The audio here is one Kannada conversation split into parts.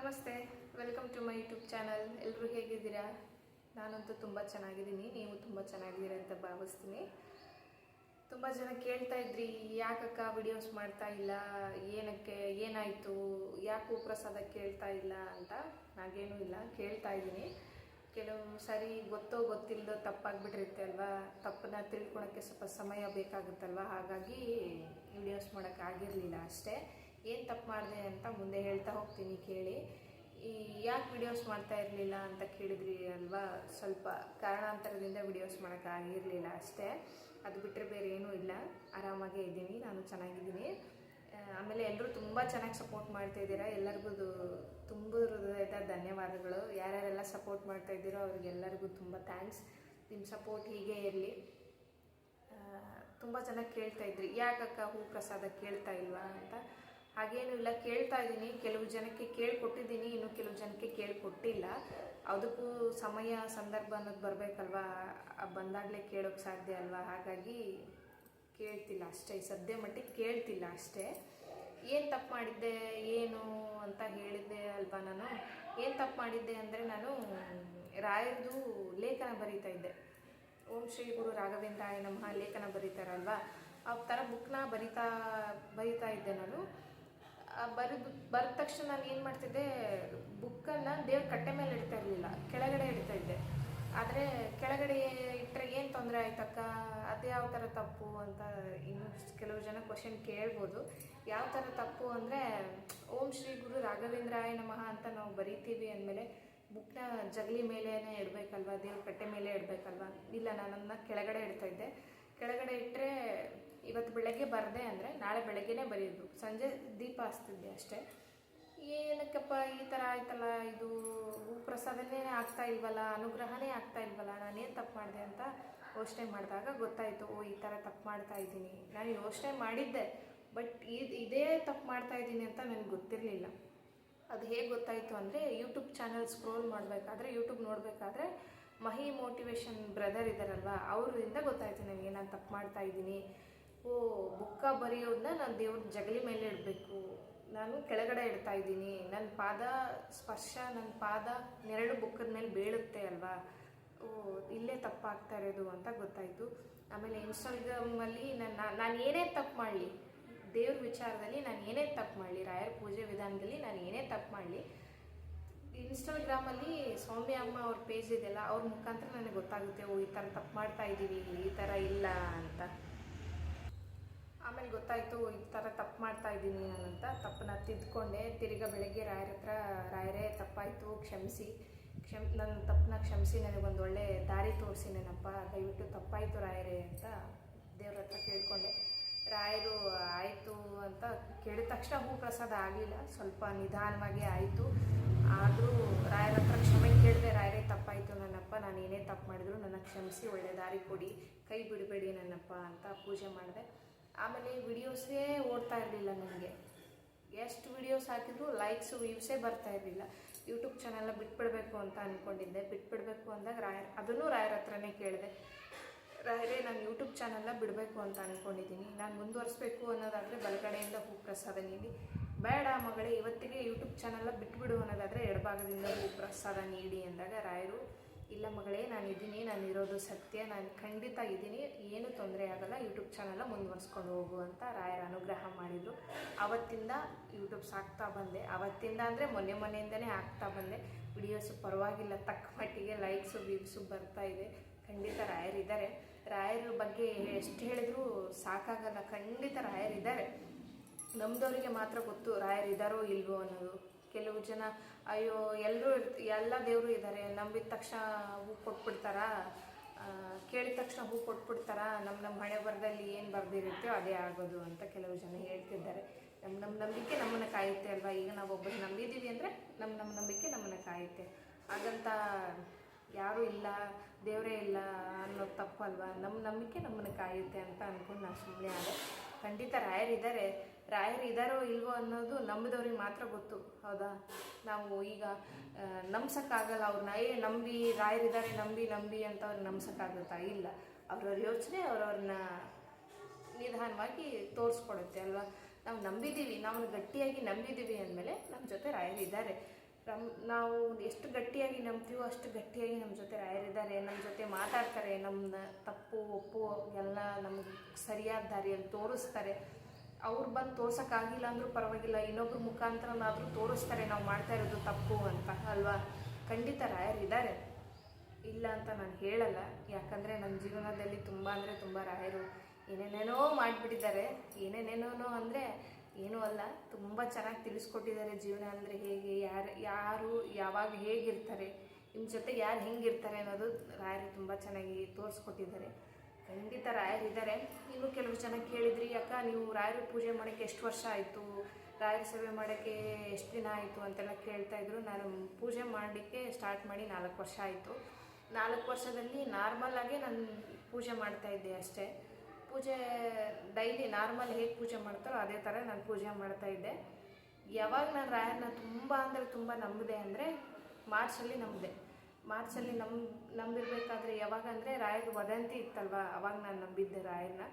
ನಮಸ್ತೆ welcome to my YouTube channel ಎಲ್ಲರೂ ಹೇಗಿದ್ದೀರಾ? ನಾನಂತೂ ತುಂಬ ಚೆನ್ನಾಗಿದ್ದೀನಿ. ನೀವು ತುಂಬ ಚೆನ್ನಾಗಿದ್ದೀರಾ ಅಂತ ಭಾವಿಸ್ತೀನಿ. ತುಂಬ ಜನ ಕೇಳ್ತಾ ಇದ್ರಿ, ಯಾಕಕ್ಕ ವಿಡಿಯೋಸ್ ಮಾಡ್ತಾ ಇಲ್ಲ? ಏನಕ್ಕೆ, ಏನಾಯಿತು? ಯಾಕೆ ಪ್ರಸಾದ ಕೇಳ್ತಾ ಇಲ್ಲ? ಅಂತ. ನಾಗೇನೂ ಇಲ್ಲ, ಕೇಳ್ತಾ ಇದ್ದೀನಿ. ಕೆಲವು ಸಾರಿ ಗೊತ್ತೋ ಗೊತ್ತಿಲ್ಲದೋ ತಪ್ಪಾಗಿಬಿಟ್ಟಿರುತ್ತೆ ಅಲ್ವಾ? ತಪ್ಪನ್ನ ತಿಳ್ಕೊಳಕ್ಕೆ ಸ್ವಲ್ಪ ಸಮಯ ಬೇಕಾಗುತ್ತಲ್ವ? ಹಾಗಾಗಿ ವಿಡಿಯೋಸ್ ಮಾಡೋಕ್ಕಾಗಿರಲಿಲ್ಲ ಅಷ್ಟೇ. ಏನು ತಪ್ಪು ಮಾಡಿದೆ ಅಂತ ಮುಂದೆ ಹೇಳ್ತಾ ಹೋಗ್ತೀನಿ ಕೇಳಿ. ಈ ಯಾಕೆ ವಿಡಿಯೋಸ್ ಮಾಡ್ತಾ ಇರಲಿಲ್ಲ ಅಂತ ಕೇಳಿದ್ರಿ ಅಲ್ವಾ? ಸ್ವಲ್ಪ ಕಾರಣಾಂತರದಿಂದ ವಿಡಿಯೋಸ್ ಮಾಡೋಕ್ಕಾಗಿರಲಿಲ್ಲ ಅಷ್ಟೇ. ಅದು ಬಿಟ್ಟರೆ ಬೇರೆ ಏನೂ ಇಲ್ಲ. ಆರಾಮಾಗೇ ಇದ್ದೀನಿ, ನಾನು ಚೆನ್ನಾಗಿದ್ದೀನಿ. ಆಮೇಲೆ ಎಲ್ಲರೂ ತುಂಬ ಚೆನ್ನಾಗಿ ಸಪೋರ್ಟ್ ಮಾಡ್ತಾ ಇದ್ದೀರಾ. ಎಲ್ಲರಿಗೂ ತುಂಬ ಹೃದಯದ ಧನ್ಯವಾದಗಳು. ಯಾರ್ಯಾರೆಲ್ಲ ಸಪೋರ್ಟ್ ಮಾಡ್ತಾ ಇದ್ದೀರೋ ಅವ್ರಿಗೆಲ್ಲರಿಗೂ ತುಂಬ ಥ್ಯಾಂಕ್ಸ್ ನಿಮ್ಮ ಸಪೋರ್ಟ್ ಹೀಗೆ ಇರಲಿ. ತುಂಬ ಚೆನ್ನಾಗಿ ಕೇಳ್ತಾ ಇದ್ರಿ. ಯಾಕಕ್ಕ ಹೂ ಪ್ರಸಾದ ಕೇಳ್ತಾ ಇಲ್ವಾ ಅಂತ. ಹಾಗೇನು ಇಲ್ಲ, ಕೇಳ್ತಾ ಇದ್ದೀನಿ. ಕೆಲವು ಜನಕ್ಕೆ ಕೇಳ್ಕೊಟ್ಟಿದ್ದೀನಿ, ಇನ್ನು ಕೆಲವು ಜನಕ್ಕೆ ಕೇಳ್ಕೊಟ್ಟಿಲ್ಲ. ಅದಕ್ಕೂ ಸಮಯ, ಸಂದರ್ಭ ಅನ್ನೋದು ಬರಬೇಕಲ್ವಾ? ಬಂದಾಗಲೇ ಕೇಳೋಕ್ಕೆ ಸಾಧ್ಯ ಅಲ್ವಾ? ಹಾಗಾಗಿ ಕೇಳ್ತಿಲ್ಲ ಅಷ್ಟೇ. ಸದ್ಯ ಮಟ್ಟಿಗೆ ಕೇಳ್ತಿಲ್ಲ ಅಷ್ಟೇ. ಏನು ತಪ್ಪು ಮಾಡಿದ್ದೆ, ಏನು ಅಂತ ಹೇಳಿದ್ದೆ ಅಲ್ವಾ ನಾನು? ಏನು ತಪ್ಪು ಮಾಡಿದ್ದೆ ಅಂದರೆ ನಾನು ರಾಯರದು ಲೇಖನ ಬರೀತಾ ಇದ್ದೆ. ಓಂ ಶ್ರೀ ಗುರು ರಾಘವೇಂದ್ರಾಯ ನಮಃ ಲೇಖನ ಬರೀತಾರಲ್ವಾ? ಆ ಥರ ಬುಕ್ನ ಬರಿತಾ ಬರಿತಾ ಇದ್ದೆ ನಾನು. ಬರೆದು, ಬರೆದ ತಕ್ಷಣ ನಾನು ಏನು ಮಾಡ್ತಿದ್ದೆ ಬುಕ್ಕನ್ನು ದೇವ್ರ ಕಟ್ಟೆ ಮೇಲೆ ಇಡ್ತಾ ಇರಲಿಲ್ಲ, ಕೆಳಗಡೆ ಇಡ್ತಾ ಇದ್ದೆ. ಆದರೆ ಕೆಳಗಡೆ ಇಟ್ಟರೆ ಏನು ತೊಂದರೆ ಆಯ್ತಕ್ಕ? ಅದು ಯಾವ ಥರ ತಪ್ಪು ಅಂತ ಇನ್ನು ಕೆಲವು ಜನ ಕ್ವಶನ್ ಕೇಳ್ಬೋದು. ಯಾವ ಥರ ತಪ್ಪು ಅಂದರೆ, ಓಂ ಶ್ರೀ ಗುರು ರಾಘವೇಂದ್ರಾಯ ನಮಃ ಅಂತ ನಾವು ಬರೀತೀವಿ ಅಂದಮೇಲೆ ಬುಕ್ನ ಜಗಲಿ ಮೇಲೇ ಇಡಬೇಕಲ್ವಾ? ದೇವ್ರ ಕಟ್ಟೆ ಮೇಲೆ ಇಡಬೇಕಲ್ವಾ? ಇಲ್ಲ ನಾನನ್ನ ಕೆಳಗಡೆ ಇಡ್ತಾ ಇದ್ದೆ. ಕೆಳಗಡೆ ಇಟ್ಟರೆ ಇವತ್ತು ಬೆಳಗ್ಗೆ ಬರದೆ ಅಂದರೆ ನಾಳೆ ಬೆಳಗ್ಗೆನೇ ಬರೆಯೋದು ಸಂಜೆ ದೀಪ ಹಚ್ತಿದ್ದೆ ಅಷ್ಟೇ. ಏನಕ್ಕಪ್ಪ ಈ ಥರ ಆಯ್ತಲ್ಲ, ಇದು ಪ್ರಸಾದನೇ ಆಗ್ತಾ ಇಲ್ವಲ್ಲ, ಅನುಗ್ರಹನೇ ಆಗ್ತಾ ಇಲ್ವಲ್ಲ, ನಾನೇನು ತಪ್ಪು ಮಾಡಿದೆ ಅಂತ ಯೋಚನೆ ಮಾಡಿದಾಗ ಗೊತ್ತಾಯಿತು, ಓ, ಈ ಥರ ತಪ್ಪು ಮಾಡ್ತಾ ಇದ್ದೀನಿ. ನಾನು ಯೋಚನೆ ಮಾಡಿದ್ದೆ, ಬಟ್ ಇದು, ಇದೇ ತಪ್ಪು ಮಾಡ್ತಾ ಇದ್ದೀನಿ ಅಂತ ನನಗೆ ಗೊತ್ತಿರಲಿಲ್ಲ. ಅದು ಹೇಗೆ ಗೊತ್ತಾಯಿತು ಅಂದರೆ ಯೂಟ್ಯೂಬ್ ಚಾನಲ್ ಸ್ಕ್ರೋಲ್ ಮಾಡಬೇಕಾದ್ರೆ ಯೂಟ್ಯೂಬ್ ನೋಡಬೇಕಾದ್ರೆ ಮಹಿ ಮೋಟಿವೇಶನ್ ಬ್ರದರ್ ಇದ್ದಾರಲ್ವ ಅವರಿಂದ ಗೊತ್ತಾಯಿತು ನನಗೆ ನಾನು ತಪ್ಪು ಮಾಡ್ತಾ ಇದ್ದೀನಿ. ಓ ಬುಕ್ಕ ಬರೆಯೋದನ್ನ ನಾನು ದೇವ್ರ ಜಗಲಿ ಮೇಲೆ ಇಡಬೇಕು. ನಾನು ಕೆಳಗಡೆ ಇಡ್ತಾ ಇದ್ದೀನಿ. ನನ್ನ ಪಾದ ಸ್ಪರ್ಶ ನನ್ನ ಪಾದ ನೆರಳು ಬುಕ್ಕದ ಮೇಲೆ ಬೀಳುತ್ತೆ ಅಲ್ವಾ? ಓ, ಇಲ್ಲೇ ತಪ್ಪಾಗ್ತಾ ಇರೋದು ಅಂತ ಗೊತ್ತಾಯಿತು. ಆಮೇಲೆ ಇನ್ಸ್ಟಾಗ್ರಾಮಲ್ಲಿ ನನ್ನ ನಾನು ಏನೇ ತಪ್ಪು ಮಾಡಲಿ, ದೇವ್ರ ವಿಚಾರದಲ್ಲಿ ನಾನು ಏನೇ ತಪ್ಪು ಮಾಡಲಿ, ರಾಯರ ಪೂಜೆ ವಿಧಾನದಲ್ಲಿ ನಾನು ಏನೇ ತಪ್ಪು ಮಾಡಲಿ, ಇನ್ಸ್ಟಾಗ್ರಾಮಲ್ಲಿ ಸೌಮ್ಯ ಅಮ್ಮ ಅವ್ರ ಪೇಜ್ ಇದೆಯಲ್ಲ, ಅವ್ರ ಮುಖಾಂತರ ನನಗೆ ಗೊತ್ತಾಗುತ್ತೆ, ಓ, ಈ ಥರ ತಪ್ಪು ಮಾಡ್ತಾ ಇದ್ದೀವಿ ಈ ಥರ ಇಲ್ಲ ಅಂತ. ಆಮೇಲೆ ಗೊತ್ತಾಯಿತು ಈ ಥರ ತಪ್ಪು ಮಾಡ್ತಾ ಇದ್ದೀನಿ ಅಂತ ತಪ್ಪನ್ನ ತಿದ್ಕೊಂಡೆ. ತಿರ್ಗ ಬೆಳಗ್ಗೆ ರಾಯರ ಹತ್ರ ರಾಯರೇ ತಪ್ಪಾಯಿತು, ಕ್ಷಮಿಸಿ. ಕ್ಷಮ್ ನನ್ನ ತಪ್ಪನ್ನ ಕ್ಷಮಿಸಿ ನನಗೊಂದು ಒಳ್ಳೆ ದಾರಿ ತೋರಿಸಿ ನನ್ನಪ್ಪ ದಯವಿಟ್ಟು ತಪ್ಪಾಯಿತು ರಾಯರೇ ಅಂತ ದೇವ್ರ ಹತ್ರ ಕೇಳ್ಕೊಂಡೆ. ರಾಯರು, ಆಯಿತು ಅಂತ ಕೇಳಿದ ತಕ್ಷಣ ಹೂ ಪ್ರಸಾದ ಆಗಲಿಲ್ಲ. ಸ್ವಲ್ಪ ನಿಧಾನವಾಗಿ ಆಯಿತು. ಆದರೂ ರಾಯರ ಹತ್ರ ಕ್ಷಮೆ ಕೇಳಿದೆ ರಾಯರೇ ತಪ್ಪಾಯಿತು ನನ್ನಪ್ಪ, ನಾನು ಏನೇ ತಪ್ಪು ಮಾಡಿದ್ರು ನನ್ನ ಕ್ಷಮಿಸಿ, ಒಳ್ಳೆ ದಾರಿ ಕೊಡಿ, ಕೈ ಬಿಡಬೇಡಿ ನನ್ನಪ್ಪ ಅಂತ ಪೂಜೆ ಮಾಡಿದೆ. ಆಮೇಲೆ ವಿಡಿಯೋಸೇ ಓಡ್ತಾ ಇರಲಿಲ್ಲ ನನಗೆ ಎಷ್ಟು ವಿಡಿಯೋಸ್ ಹಾಕಿದ್ರು ಲೈಕ್ಸು ವ್ಯೂಸೇ ಬರ್ತಾ ಇರಲಿಲ್ಲ. ಯೂಟ್ಯೂಬ್ ಚಾನೆಲ್ನ ಬಿಟ್ಬಿಡಬೇಕು ಅಂತ ಅಂದ್ಕೊಂಡಿದ್ದೆ ಬಿಟ್ಬಿಡಬೇಕು ಅಂದಾಗ ರಾಯರ್, ಅದನ್ನು ರಾಯರ ಹತ್ರನೇ ಕೇಳಿದೆ. ರಾಯರೇ, ನಾನು ಯೂಟ್ಯೂಬ್ ಚಾನಲ್ನ ಬಿಡಬೇಕು ಅಂತ ಅಂದ್ಕೊಂಡಿದ್ದೀನಿ ನಾನು ಮುಂದುವರಿಸ್ಬೇಕು ಅನ್ನೋದಾದರೆ ಬಲಗಡೆಯಿಂದ ಹೂ ಪ್ರಸಾದ ನೀಡಿ. ಬೇಡ ಮಗಳೇ, ಇವತ್ತಿಗೆ ಯೂಟ್ಯೂಬ್ ಚಾನಲ್ನ ಬಿಟ್ಬಿಡು ಅನ್ನೋದಾದರೆ ಎಡಭಾಗದಿಂದ ಹೂ ಪ್ರಸಾದ ನೀಡಿ ಅಂದಾಗ ರಾಯರು ಇಲ್ಲ ಮಗಳೇ, ನಾನು ಇದ್ದೀನಿ, ನಾನು ಇರೋದು ಸತ್ಯ, ನಾನು ಖಂಡಿತ ಇದ್ದೀನಿ. ಏನು ತೊಂದರೆ ಆಗಲ್ಲ ಯೂಟ್ಯೂಬ್ ಚಾನಲ್ನ ಮುಂದುವರ್ಸ್ಕೊಂಡು ಹೋಗು ಅಂತ ರಾಯರ ಅನುಗ್ರಹ ಮಾಡಿದರು. ಆವತ್ತಿಂದ ಯೂಟ್ಯೂಬ್ ಸಾಕ್ತಾ ಬಂದೆ. ಆವತ್ತಿಂದ ಅಂದರೆ ಮೊನ್ನೆ ಮೊನ್ನೆಯಿಂದನೇ ಆಗ್ತಾ ಬಂದೆ. ವಿಡಿಯೋಸು ಪರವಾಗಿಲ್ಲ, ತಕ್ಕ ಮಟ್ಟಿಗೆ ಲೈಕ್ಸು ಬರ್ತಾ ಇದೆ. ಖಂಡಿತ ರಾಯರಿದ್ದಾರೆ ರಾಯರ ಬಗ್ಗೆ ಎಷ್ಟು ಹೇಳಿದ್ರು ಸಾಕಾಗಲ್ಲ. ಖಂಡಿತ ರಾಯರಿದ್ದಾರೆ ನಮ್ಮದವರಿಗೆ ಮಾತ್ರ ಗೊತ್ತು ರಾಯರಿದ್ದಾರೋ ಇಲ್ವೋ ಅನ್ನೋದು. ಕೆಲವು ಜನ ಅಯ್ಯೋ ಎಲ್ಲರೂ ಎಲ್ಲ ದೇವರು ಇದ್ದಾರೆ ನಂಬಿದ ತಕ್ಷಣ ಹೂ ಕೊಟ್ಬಿಡ್ತಾರಾ? ಕೇಳಿದ ತಕ್ಷಣ ಹೂ ಕೊಟ್ಬಿಡ್ತಾರಾ? ನಮ್ಮ ನಮ್ಮ ಹಣೆ ಬರದಲ್ಲಿ ಏನು ಬರ್ದಿರುತ್ತೋ ಅದೇ ಆಗೋದು ಅಂತ ಕೆಲವು ಜನ ಹೇಳ್ತಿದ್ದಾರೆ. ನಮ್ಮ ನಮ್ಮ ನಂಬಿಕೆ ನಮ್ಮನ್ನು ಕಾಯುತ್ತೆ ಅಲ್ವಾ? ಈಗ ನಾವು ಒಬ್ಬರು ನಂಬಿದ್ದೀವಿ ಅಂದರೆ ನಮ್ಮ ನಮ್ಮ ನಂಬಿಕೆ ನಮ್ಮನ್ನು ಕಾಯುತ್ತೆ. ಹಾಗಂತ ಯಾರೂ ಇಲ್ಲ, ದೇವರೇ ಇಲ್ಲ ಅನ್ನೋದು ತಪ್ಪಲ್ವಾ ನಮ್ಮ ನಂಬಿಕೆ ನಮ್ಮನ್ನು ಕಾಯುತ್ತೆ ಅಂತ ಅಂದ್ಕೊಂಡು ನಾನು ಸುಮ್ಮನೆ ಆದೆ. ಖಂಡಿತ ರಾಯರಿದ್ದಾರೆ. ರಾಯರು ಇದ್ದಾರೋ ಇಲ್ವೋ ಅನ್ನೋದು ನಂಬಿದವ್ರಿಗೆ ಮಾತ್ರ ಗೊತ್ತು. ಹೌದಾ? ನಾವು ಈಗ ನಂಬ್ಸೋಕ್ಕಾಗಲ್ಲ. ಅವ್ರನ್ನ ಏ ನಂಬಿ ರಾಯರಿದ್ದಾರೆ ನಂಬಿ ನಂಬಿ ಅಂತ ಅವ್ರಿಗೆ ನಂಬ್ಸಕ್ಕಾಗುತ್ತಾ? ಇಲ್ಲ. ಅವ್ರವ್ರ ಯೋಚನೆ ಅವ್ರವ್ರನ್ನ ನಿಧಾನವಾಗಿ ತೋರಿಸ್ಕೊಡುತ್ತೆ, ಅಲ್ವಾ? ನಾವು ನಂಬಿದ್ದೀವಿ ನಾವು ಗಟ್ಟಿಯಾಗಿ ನಂಬಿದ್ದೀವಿ ಅಂದಮೇಲೆ ನಮ್ಮ ಜೊತೆ ರಾಯರಿದ್ದಾರೆ ನಮ್ಮ ನಾವು ಎಷ್ಟು ಗಟ್ಟಿಯಾಗಿ ನಂಬ್ತೀವೋ ಅಷ್ಟು ಗಟ್ಟಿಯಾಗಿ ನಮ್ಮ ಜೊತೆ ರಾಯರಿದ್ದಾರೆ ನಮ್ಮ ಜೊತೆ ಮಾತಾಡ್ತಾರೆ. ನಮ್ಮನ್ನ ತಪ್ಪು, ಒಪ್ಪು ಎಲ್ಲ ನಮ್ಗೆ ಸರಿಯಾದ ದಾರಿಯಲ್ಲಿ ತೋರಿಸ್ತಾರೆ. ಅವ್ರು ಬಂದು ತೋರ್ಸೋಕ್ಕಾಗಿಲ್ಲ ಅಂದರೂ ಪರವಾಗಿಲ್ಲ, ಇನ್ನೊಬ್ರ ಮುಖಾಂತರನಾದರೂ ತೋರಿಸ್ತಾರೆ, ನಾವು ಮಾಡ್ತಾ ಇರೋದು ತಪ್ಪು ಅಂತ, ಅಲ್ವಾ? ಖಂಡಿತ ರಾಯರಿದ್ದಾರೆ ಇಲ್ಲ ಅಂತ ನಾನು ಹೇಳಲ್ಲ, ಯಾಕಂದರೆ ನನ್ನ ಜೀವನದಲ್ಲಿ ತುಂಬ ಅಂದರೆ ತುಂಬ ರಾಯರು. ಏನೇನೇನೋ ಮಾಡಿಬಿಟ್ಟಿದ್ದಾರೆ ಏನೇನೇನೋ ಅಂದರೆ ಏನೂ ಅಲ್ಲ, ತುಂಬ ಚೆನ್ನಾಗಿ ತಿಳಿಸ್ಕೊಟ್ಟಿದ್ದಾರೆ ಜೀವನ ಅಂದರೆ ಹೇಗೆ, ಯಾರು ಯಾರು, ಯಾವಾಗ ಹೇಗಿರ್ತಾರೆ ನಿಮ್ಮ ಜೊತೆಗೆ ಯಾರು ಹೆಂಗಿರ್ತಾರೆ ಅನ್ನೋದು ರಾಯರು ತುಂಬ ಚೆನ್ನಾಗಿ ತೋರಿಸ್ಕೊಟ್ಟಿದ್ದಾರೆ. ಖಂಡಿತ ರಾಯರಿದ್ದಾರೆ ಇನ್ನು ಕೆಲವು ಜನ ಕೇಳಿದ್ರಿ, ಅಕ್ಕ, ನೀವು ರಾಯರು ಪೂಜೆ ಮಾಡೋಕ್ಕೆ ಎಷ್ಟು ವರ್ಷ ಆಯಿತು? ರಾಯರ ಸೇವೆ ಮಾಡೋಕ್ಕೆ ಎಷ್ಟು ದಿನ ಆಯಿತು? ಅಂತೆಲ್ಲ ಕೇಳ್ತಾ ಇದ್ರು. ನಾನು ಪೂಜೆ ಮಾಡಲಿಕ್ಕೆ ಸ್ಟಾರ್ಟ್ ಮಾಡಿ ನಾಲ್ಕು ವರ್ಷ ಆಯಿತು. ನಾಲ್ಕು ವರ್ಷದಲ್ಲಿ ನಾರ್ಮಲ್ ಆಗಿ ನಾನು ಪೂಜೆ ಮಾಡ್ತಾ ಇದ್ದೆ ಅಷ್ಟೇ. ಪೂಜೆ ಡೈಲಿ ನಾರ್ಮಲ್ ಹೇಗೆ ಪೂಜೆ ಮಾಡ್ತಾರೋ ಅದೇ ಥರ ನಾನು ಪೂಜೆ ಮಾಡ್ತಾ ಇದ್ದೆ. ಯಾವಾಗ ನಾನು ರಾಯರನ್ನ ತುಂಬ ಅಂದರೆ ತುಂಬ ನಂಬಿದೆ ಅಂದರೆ ಮಾರ್ಚಲ್ಲಿ ನಂಬಿದೆ. ಮಾರ್ಚಲ್ಲಿ ನಂಬ್ ನಂಬಿರ್ಬೇಕಾದ್ರೆ ಯಾವಾಗ ಅಂದರೆ ರಾಯರ ವದಂತಿ ಇತ್ತಲ್ವ? ಅವಾಗ ನಾನು ನಂಬಿದ್ದೆ ರಾಯರನ್ನ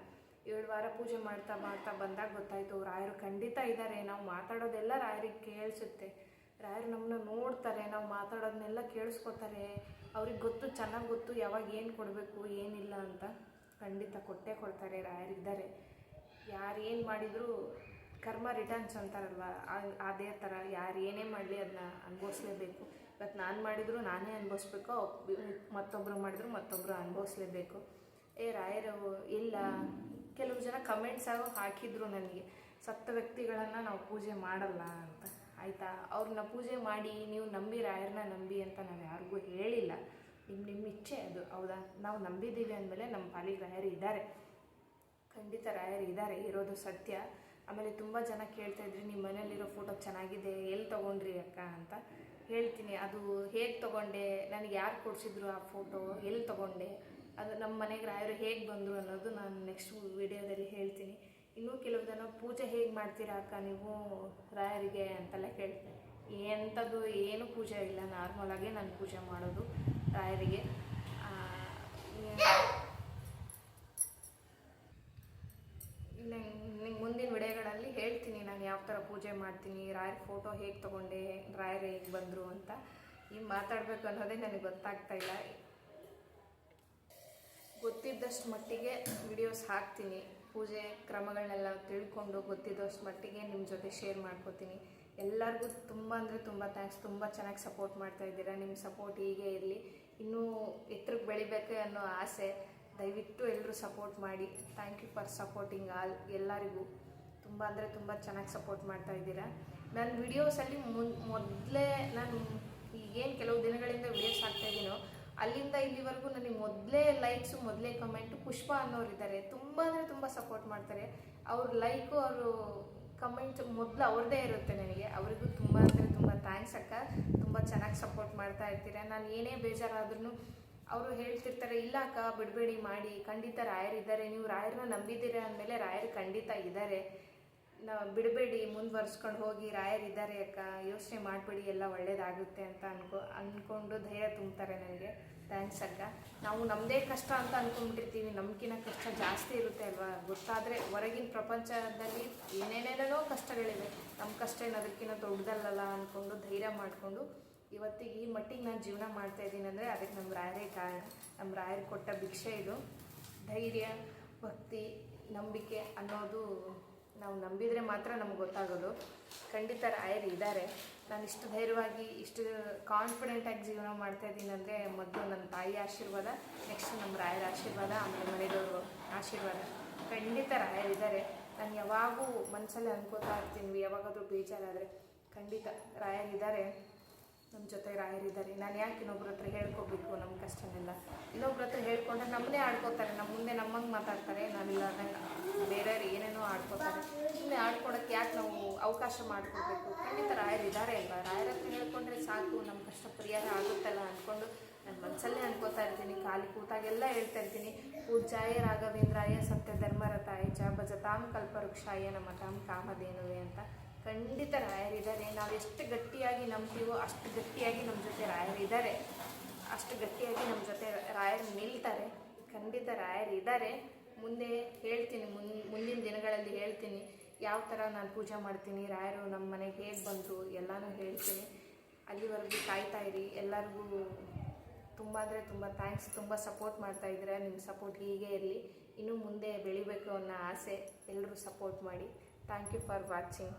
ಏಳು ವಾರ ಪೂಜೆ ಮಾಡ್ತಾ ಮಾಡ್ತಾ ಬಂದಾಗ ಗೊತ್ತಾಯಿತು ರಾಯರು ಖಂಡಿತ ಇದ್ದಾರೆ ನಾವು ಮಾತಾಡೋದೆಲ್ಲ ರಾಯರಿಗೆ ಕೇಳಿಸುತ್ತೆ. ರಾಯರು ನಮ್ಮನ್ನ ನೋಡ್ತಾರೆ, ನಾವು ಮಾತಾಡೋದನ್ನೆಲ್ಲ ಕೇಳಿಸ್ಕೊತಾರೆ. ಅವ್ರಿಗೆ ಗೊತ್ತು, ಚೆನ್ನಾಗಿ ಗೊತ್ತು ಯಾವಾಗ ಏನು ಕೊಡಬೇಕು, ಏನಿಲ್ಲ ಅಂತ ಖಂಡಿತ ಕೊಟ್ಟೇ ಕೊಡ್ತಾರೆ. ರಾಯರಿದ್ದಾರೆ ಯಾರು ಏನು ಮಾಡಿದರೂ ಕರ್ಮ ರಿಟರ್ನ್ಸ್ ಅಂತಾರಲ್ವ? ಅದೇ ಥರ ಯಾರು ಏನೇ ಮಾಡಲಿ ಅದನ್ನ ಅನುಭವಿಸ್ಲೇಬೇಕು. ಇವತ್ತು ನಾನು ಮಾಡಿದರೂ ನಾನೇ ಅನುಭವಿಸ್ಬೇಕು ಮತ್ತೊಬ್ಬರು ಮಾಡಿದ್ರು ಮತ್ತೊಬ್ಬರು ಅನುಭವಿಸ್ಲೇಬೇಕು. ಏ ರಾಯರವು ಇಲ್ಲ. ಕೆಲವು ಜನ ಕಮೆಂಟ್ಸ್ ಆಗೋ ಹಾಕಿದ್ರು ನನಗೆ. ಸತ್ತ ವ್ಯಕ್ತಿಗಳನ್ನು ನಾವು ಪೂಜೆ ಮಾಡಲ್ಲ ಅಂತ. ಆಯಿತಾ? ಅವ್ರನ್ನ ಪೂಜೆ ಮಾಡಿ ನೀವು ನಂಬಿ ರಾಯರನ್ನ ನಂಬಿ ಅಂತ ನಾನು ಯಾರಿಗೂ ಹೇಳಿಲ್ಲ. ನಿಮ್ಮ ನಿಮ್ಮ ಇಚ್ಛೆ ಅದು. ಹೌದಾ? ನಾವು ನಂಬಿದ್ದೀವಿ ಅಂದಮೇಲೆ ನಮ್ಮ ಪಾಲಿಗೆ ರಾಯರು ಇದ್ದಾರೆ ಖಂಡಿತ ರಾಯರು ಇದ್ದಾರೆ ಇರೋದು ಸತ್ಯ. ಆಮೇಲೆ ತುಂಬ ಜನ ಕೇಳ್ತಾ ಇದ್ರಿ ನಿಮ್ಮ ಮನೇಲಿರೋ ಫೋಟೋ ಚೆನ್ನಾಗಿದೆ, ಎಲ್ಲಿ ತೊಗೊಂಡ್ರಿ ಅಕ್ಕ? ಅಂತ ಹೇಳ್ತೀನಿ. ಅದು ಹೇಗೆ ತೊಗೊಂಡೆ, ನನಗೆ ಯಾರು ಕೊಡಿಸಿದ್ರು ಆ ಫೋಟೋ ಎಲ್ಲಿ ತೊಗೊಂಡೆ, ಅದು ನಮ್ಮ ಮನೆಗೆ ರಾಯರು ಹೇಗೆ ಬಂದರು ಅನ್ನೋದು ನಾನು ನೆಕ್ಸ್ಟ್ ವಿಡಿಯೋದಲ್ಲಿ ಹೇಳ್ತೀನಿ. ಇನ್ನೂ ಕೆಲವು ಜನ, ಪೂಜೆ ಹೇಗೆ ಮಾಡ್ತೀರಾ ಅಕ್ಕ ನೀವು ರಾಯರಿಗೆ? ಅಂತೆಲ್ಲ ಕೇಳ್ತೀನಿ ಎಂಥದ್ದು ಏನು ಪೂಜೆ ಇಲ್ಲ. ನಾರ್ಮಲಾಗೆ ನಾನು ಪೂಜೆ ಮಾಡೋದು ರಾಯರಿಗೆ ಆ, ನಿಂಗೆ ಮುಂದಿನ ವಿಡಿಯೋಗಳಲ್ಲಿ ಹೇಳ್ತೀನಿ ನಾನು ಯಾವ ಥರ ಪೂಜೆ ಮಾಡ್ತೀನಿ, ರಾಯರ ಫೋಟೋ ಹೇಗೆ ತೊಗೊಂಡೆ, ರಾಯರ್ ಹೇಗೆ ಬಂದರು ಅಂತ ಈಗ ಮಾತಾಡಬೇಕು ಅನ್ನೋದೇ ನನಗೆ ಗೊತ್ತಾಗ್ತಾ ಇಲ್ಲ. ಗೊತ್ತಿದ್ದಷ್ಟು ಮಟ್ಟಿಗೆ ವಿಡಿಯೋಸ್ ಹಾಕ್ತೀನಿ. ಪೂಜೆ ಕ್ರಮಗಳನ್ನೆಲ್ಲ ತಿಳ್ಕೊಂಡು ಗೊತ್ತಿದ್ದಷ್ಟು ಮಟ್ಟಿಗೆ ನಿಮ್ಮ ಜೊತೆ ಶೇರ್ ಮಾಡ್ಕೋತೀನಿ. ಎಲ್ಲರಿಗೂ ತುಂಬ ಅಂದರೆ ತುಂಬ ಥ್ಯಾಂಕ್ಸ್ ತುಂಬ ಚೆನ್ನಾಗಿ ಸಪೋರ್ಟ್ ಮಾಡ್ತಾ ಇದ್ದೀರಾ. ನಿಮ್ಮ ಸಪೋರ್ಟ್ ಹೀಗೆ ಇರಲಿ. ಇನ್ನೂ ಎತ್ತರಕ್ಕೆ ಬೆಳಿಬೇಕು ಅನ್ನೋ ಆಸೆ. ದಯವಿಟ್ಟು ಎಲ್ಲರೂ ಸಪೋರ್ಟ್ ಮಾಡಿ. Thank you for supporting all ಎಲ್ಲರಿಗೂ. ತುಂಬ ಅಂದರೆ ತುಂಬ ಚೆನ್ನಾಗಿ ಸಪೋರ್ಟ್ ಮಾಡ್ತಾ ಇದ್ದೀರಾ. ನನ್ನ ವಿಡಿಯೋಸಲ್ಲಿ ಮುನ್, ಮೊದಲೇ ನಾನು ಈಗೇನು ಕೆಲವು ದಿನಗಳಿಂದ ವಿಡಿಯೋಸ್ ಹಾಕ್ತಾ ಇದ್ದೀನೋ, ಅಲ್ಲಿಂದ ಇಲ್ಲಿವರೆಗೂ ನನಗೆ ಮೊದಲೇ ಲೈಕ್ಸು ಮೊದಲೇ ಕಮೆಂಟು ಪುಷ್ಪ ಅನ್ನೋರು ಇದ್ದಾರೆ. ತುಂಬ ಅಂದರೆ ತುಂಬ ಸಪೋರ್ಟ್ ಮಾಡ್ತಾರೆ. ಅವ್ರ ಲೈಕು ಅವರು ಕಮೆಂಟ್ ಮೊದಲು ಅವ್ರದ್ದೇ ಇರುತ್ತೆ ನನಗೆ. ಅವರಿಗೂ ತುಂಬ ಅಂದರೆ ತುಂಬ ಥ್ಯಾಂಕ್ಸ್ ಅಕ್ಕ. ತುಂಬ ಚೆನ್ನಾಗಿ ಸಪೋರ್ಟ್ ಮಾಡ್ತಾ ಇರ್ತೀರ. ನಾನು ಏನೇ ಬೇಜಾರಾದ್ರೂ ಅವರು ಹೇಳ್ತಿರ್ತಾರೆ, ಇಲ್ಲ ಅಕ್ಕ, ಬಿಡಬೇಡಿ, ಮಾಡಿ. ಖಂಡಿತ ರಾಯರಿದ್ದಾರೆ ನೀವು ರಾಯರನ್ನ ನಂಬಿದ್ದೀರಾ ಅಂದಮೇಲೆ ರಾಯರು ಖಂಡಿತ ಇದ್ದಾರೆ. ಬಿಡಬೇಡಿ, ಮುಂದುವರ್ಸ್ಕೊಂಡು ಹೋಗಿ ರಾಯರಿದ್ದಾರೆ ಅಕ್ಕ, ಯೋಚನೆ ಮಾಡಬೇಡಿ, ಎಲ್ಲ ಒಳ್ಳೇದಾಗುತ್ತೆ ಅಂತ ಅನ್ಕೊ ಅಂದ್ಕೊಂಡು ಧೈರ್ಯ ತುಂಬ್ತಾರೆ ನನಗೆ ಥ್ಯಾಂಕ್ಸ್ ಅಕ್ಕ. ನಾವು ನಮ್ಮದೇ ಕಷ್ಟ ಅಂತ ಅಂದ್ಕೊಂಡ್ಬಿಟ್ಟಿರ್ತೀವಿ ನಮ್ಗಿನ ಕಷ್ಟ ಜಾಸ್ತಿ ಇರುತ್ತೆ ಅಲ್ವಾ? ಗೊತ್ತಾದರೆ ಹೊರಗಿನ ಪ್ರಪಂಚದಲ್ಲಿ ಏನೇನೇನೇನೋ ಕಷ್ಟಗಳಿವೆ. ನಮ್ಮ ಕಷ್ಟ ಏನು ಅದಕ್ಕಿಂತ ದೊಡ್ಡದಲ್ಲಲ್ಲ ಅಂದ್ಕೊಂಡು ಧೈರ್ಯ ಮಾಡಿಕೊಂಡು ಇವತ್ತಿಗೆ ಈ ಮಟ್ಟಿಗೆ ನಾನು ಜೀವನ ಮಾಡ್ತಾ ಇದ್ದೀನಿ ಅಂದರೆ ಅದಕ್ಕೆ ನಮ್ಮ ರಾಯರೇ ಕಾರಣ. ನಮ್ಮ ರಾಯರು ಕೊಟ್ಟ ಭಿಕ್ಷೆ ಇದು. ಧೈರ್ಯ, ಭಕ್ತಿ, ನಂಬಿಕೆ ಅನ್ನೋದು ನಾವು ನಂಬಿದರೆ ಮಾತ್ರ ನಮ್ಗೆ ಗೊತ್ತಾಗೋದು. ಖಂಡಿತ ರಾಯರು ಇದ್ದಾರೆ. ನಾನು ಇಷ್ಟು ಧೈರ್ಯವಾಗಿ, ಇಷ್ಟು ಕಾನ್ಫಿಡೆಂಟಾಗಿ ಜೀವನ ಮಾಡ್ತಾ ಇದ್ದೀನಿ ಅಂದರೆ ಮೊದಲು ನನ್ನ ತಾಯಿ ಆಶೀರ್ವಾದ ನೆಕ್ಸ್ಟ್ ನಮ್ಮ ರಾಯರ ಆಶೀರ್ವಾದ, ಆಮೇಲೆ ಮನೆಯವರು ಆಶೀರ್ವಾದ. ಖಂಡಿತ ರಾಯರಿದ್ದಾರೆ ನಾನು ಯಾವಾಗೂ ಮನಸ್ಸಲ್ಲಿ ಅನ್ಕೋತಾ ಇರ್ತೀನಿ, ಯಾವಾಗಾದರೂ ಬೇಜಾರಾದರೆ. ಖಂಡಿತ ರಾಯರಿದ್ದಾರೆ ನಮ್ಮ ಜೊತೆ ರಾಯರಿದ್ದಾರೆ. ನಾನು ಯಾಕೆ ಇನ್ನೊಬ್ರ ಹತ್ರ ಹೇಳ್ಕೊಬೇಕು ನಮ್ಮ ಕಷ್ಟನೆಲ್ಲ? ಇನ್ನೊಬ್ರ ಹತ್ರ ಹೇಳ್ಕೊಂಡ್ರೆ ನಮ್ಮನ್ನೇ ಆಡ್ಕೋತಾರೆ. ನಮ್ಮ ಮುಂದೆ ನಮ್ಮಂಗೆ ಮಾತಾಡ್ತಾರೆ. ನಾವಿಲ್ಲ ಅನ್ನಂಗೆ ಬೇರೆಯವ್ರು ಏನೇನೋ ಆಡ್ಕೋತಾರೆ. ಸುಮ್ಮನೆ ಆಡ್ಕೊಡೋಕ್ಕೆ ಯಾಕೆ ನಾವು ಅವಕಾಶ ಮಾಡಿಕೊಡ್ಬೇಕು? ಖಂಡಿತ ರಾಯರಿದ್ದಾರೆ ಅಲ್ವಾ? ರಾಯರ ಹತ್ರ ಹೇಳ್ಕೊಂಡ್ರೆ ಸಾಕು, ನಮ್ಮ ಕಷ್ಟ ಪರಿಹಾರ ಆಗುತ್ತಲ್ಲ ಅಂದ್ಕೊಂಡು ನನ್ನ ಮನಸ್ಸಲ್ಲೇ ಅನ್ಕೋತಾ ಇರ್ತೀನಿ. ಖಾಲಿ ಕೂತಾಗೆಲ್ಲ ಹೇಳ್ತಾ ಇರ್ತೀನಿ. ಪೂಜಾಯ ರಾಘವೇಂದ್ರಾಯ ಸತ್ಯ ಧರ್ಮರತಾಯ ಚ ಭಜತಾಂ ಕಲ್ಪವೃಕ್ಷಾಯ ನಮ್ಮ ತಾಮ್ ಕಾಮಧೇನುವೆ ಅಂತ. ಖಂಡಿತ ರಾಯರಿದ್ದಾರೆ. ನಾವು ಎಷ್ಟು ಗಟ್ಟಿಯಾಗಿ ನಂಬ್ತೀವೋ ಅಷ್ಟು ಗಟ್ಟಿಯಾಗಿ ನಮ್ಮ ಜೊತೆ ರಾಯರಿದ್ದಾರೆ. ಅಷ್ಟು ಗಟ್ಟಿಯಾಗಿ ನಮ್ಮ ಜೊತೆ ರಾಯರು ನಿಲ್ತಾರೆ. ಖಂಡಿತ ರಾಯರಿದ್ದಾರೆ. ಮುಂದೆ ಹೇಳ್ತೀನಿ, ಮುನ್, ಮುಂದಿನ ದಿನಗಳಲ್ಲಿ ಹೇಳ್ತೀನಿ, ಯಾವ ಥರ ನಾನು ಪೂಜೆ ಮಾಡ್ತೀನಿ, ರಾಯರು ನಮ್ಮ ಮನೆಗೆ ಹೇಗೆ ಬಂದರು ಎಲ್ಲನೂ ಹೇಳ್ತೀನಿ. ಅಲ್ಲಿವರೆಗೂ ಕಾಯ್ತಾ ಇರಿ. ಎಲ್ಲರಿಗೂ ತುಂಬ ಅಂದರೆ ತುಂಬ ಥ್ಯಾಂಕ್ಸ್, ತುಂಬ ಸಪೋರ್ಟ್ ಮಾಡ್ತಾ ಇದ್ದೀರಾ, ನಿಮ್ಮ ಸಪೋರ್ಟ್ ಹೀಗೆ ಇರಲಿ. ಇನ್ನೂ ಮುಂದೆ ಬೆಳಿಬೇಕು ಅನ್ನೋ ಆಸೆ, ಎಲ್ಲರೂ ಸಪೋರ್ಟ್ ಮಾಡಿ. Thank you for watching.